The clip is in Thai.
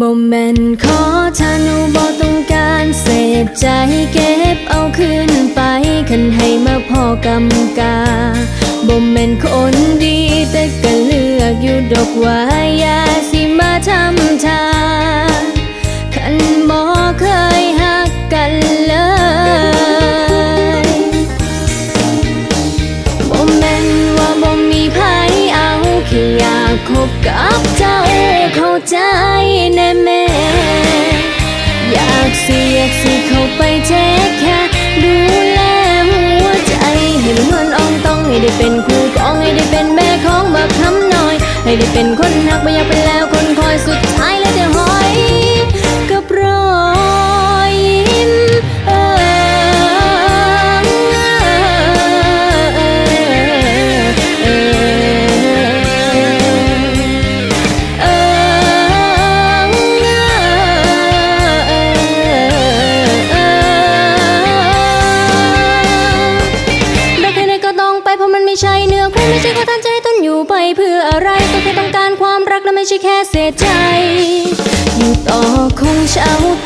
บ่แม่นขอถ้านูบ่ต้องการเสพใจเก็บเอาคืนไปคันให้มาพอกำกาบ่แม่นคนดีแต่ก็เลือกอยู่ดอกว่าอย่าสิมาทำทาคันบ่เคยหักกันเลยบ่แม่นว่าบ่มีไผเอาแค่อยากคบกับเจ้า ใจแน่แม่ อยากสิอยากสิเข้าไปเทคแค่ดูแลหัวใจ ให้มันนวลอ่องต้องให้ได้เป็นคู่กองให้ได้เป็นแม่ของบักคำน้อย ให้ได้เป็นคนหักไม่อยากเป็นแล้วคนคอยสุดท้าย ไม่ใช่ก็ทันใจต้นอยู่ไปเพื่ออะไรก็แค่ต้องการความรักและไม่ใช่แค่เสียใจอยู่ต่อคงเช้าตายหาใหม่ดีกว่า